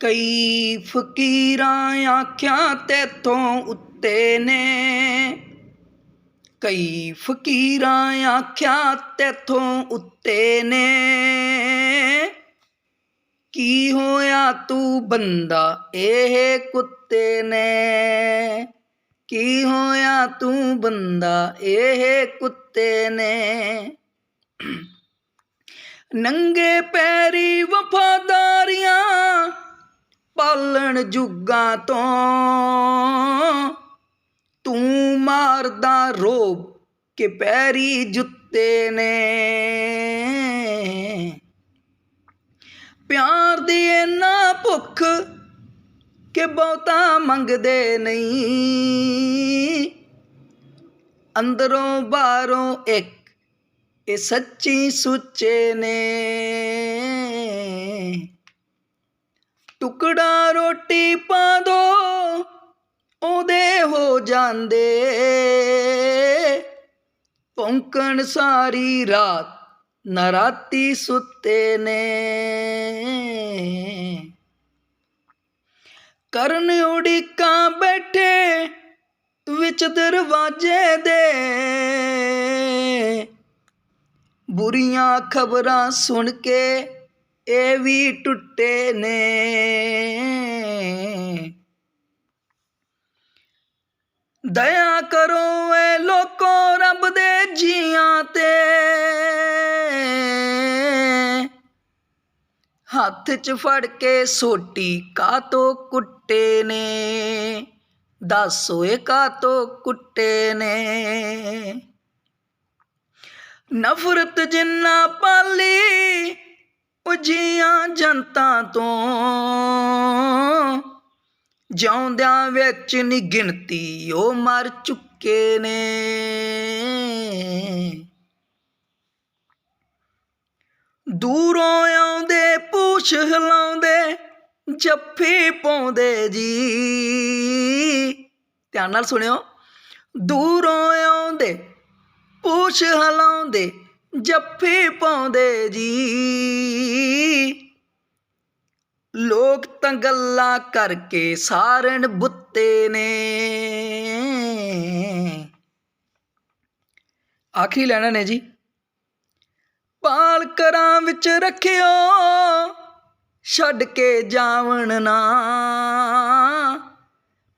ਕਈ ਫਕੀਰਾਂ ਆਖਿਆ ਤੇਥੋਂ ਉੱਤੇ ਨੇ। ਕਈ ਫਕੀਰਾਂ ਆਖਿਆ ਤੇਥੋਂ ਉੱਤੇ ਨੇ। ਕੀ ਹੋਇਆ ਤੂੰ ਬੰਦਾ ਇਹ ਕੁੱਤੇ ਨੇ? ਕੀ ਹੋਇਆ ਤੂੰ ਬੰਦਾ ਇਹ ਕੁੱਤੇ ਨੇ? ਨੰਗੇ ਪੈਰੀ ਵਫਾਦਾਰੀਆਂ ਪਾਲਣ ਜੁਗਾਂ ਤੋਂ। ਤੂੰ ਮਾਰਦਾ ਰੋਬ ਕਿ ਪੈਰੀ ਜੁੱਤੇ ਨੇ। ਪਿਆਰ ਦੀ ਇੰਨਾ ਭੁੱਖ ਕਿ ਬਹੁਤਾ ਮੰਗਦੇ ਨਹੀਂ। ਅੰਦਰੋਂ ਬਾਹਰੋਂ ਇੱਕ ਇਹ ਸੱਚੀ ਸੁੱਚੇ ਨੇ। ਟੁਕੜਾ ਰੋਟੀ ਪਾ ਦੋ, ਉਹਦੇ ਹੋ ਜਾਂਦੇ। ਪੌਂਕਣ ਸਾਰੀ ਰਾਤ ਨਰਾਤੀ ਸੁੱਤੇ ਨੇ। ਕਰਨ ਉਡੀਕਾਂ ਬੈਠੇ ਵਿੱਚ ਦਰਵਾਜ਼ੇ ਦੇ। ਬੁਰੀਆਂ ਖਬਰਾਂ ਸੁਣ ਕੇ ਇਹ ਵੀ ਟੁੱਟੇ ਨੇ। ਦਇਆ ਕਰੋ ਏ ਲੋਕੋ ਰੱਬ ਦੇ ਜੀਆਂ ਤੇ। ਹੱਥ 'ਚ ਫੜ ਕੇ ਸੋਟੀ ਕਾਤੋਂ ਕੁੱਟੇ ਨੇ। ਦੱਸ ਓਏ ਕਾਤੋਂ ਕੁੱਟੇ ਨੇ। ਨਫ਼ਰਤ ਜਿੰਨਾ ਪਾਲੀ ਉਜੀਆਂ ਤੋਂ। ਜਿਉਂਦਿਆਂ ਵਿੱਚ ਨੀ ਗਿਣਤੀ, ਉਹ ਮਰ ਚੁੱਕੇ ਨੇ। ਦੂਰੋਂ ਆਉਂਦੇ, ਪੂਛ ਹਿਲਾਉਂਦੇ, ਜੱਫੀ ਪਾਉਂਦੇ ਜੀ। ਧਿਆਨ ਨਾਲ ਸੁਣਿਓ। ਦੂਰੋਂ ਆਉਂਦੇ, ਪੂਛ ਹਿਲਾਉਂਦੇ, ਜੱਫੇ ਪਾਉਂਦੇ ਜੀ। ਲੋਕ ਤਾਂ ਗੱਲਾਂ ਕਰਕੇ ਸਾਰਣ ਬੁੱਤੇ ਨੇ। ਆਖਰੀ ਲੈਣਾ ਨੇ ਜੀ। ਪਾਲ ਕਰਾਂ ਵਿੱਚ ਰੱਖਿਓ, ਛੱਡ ਕੇ ਜਾਵਣ ਨਾ।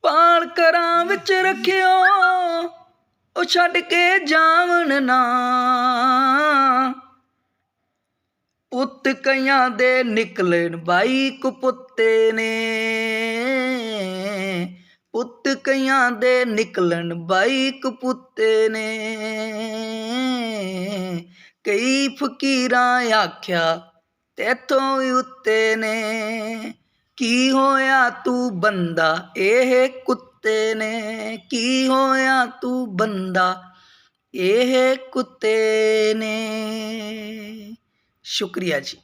ਪਾਲ ਕਰਾਂ ਵਿੱਚ ਰੱਖਿਓ, ਉਹ ਛੱਡ ਕੇ ਜਾਵਣ ਨਾ। ਪੁੱਤ ਕਈਆਂ ਦੇ ਨਿਕਲਣ ਬਾਈ ਕੁਪੁੱਤੇ ਨੇ। ਪੁੱਤ ਕਈਆਂ ਦੇ ਨਿਕਲਣ ਬਾਈ ਕਪੁੱਤੇ ਨੇ। ਕਈ ਫਕੀਰਾਂ ਆਖਿਆ, ਤੇਥੋਂ ਉੱਤੇ ਨੇ। ਕੀ ਹੋਇਆ ਤੂੰ ਬੰਦਾ ਇਹ ਕੁੱਤੇ ਨੇ? ਕੀ ਹੋਇਆ ਤੂੰ ਬੰਦਾ ਇਹ ਕੁੱਤੇ ਨੇ? ਸ਼ੁਕਰੀਆ ਜੀ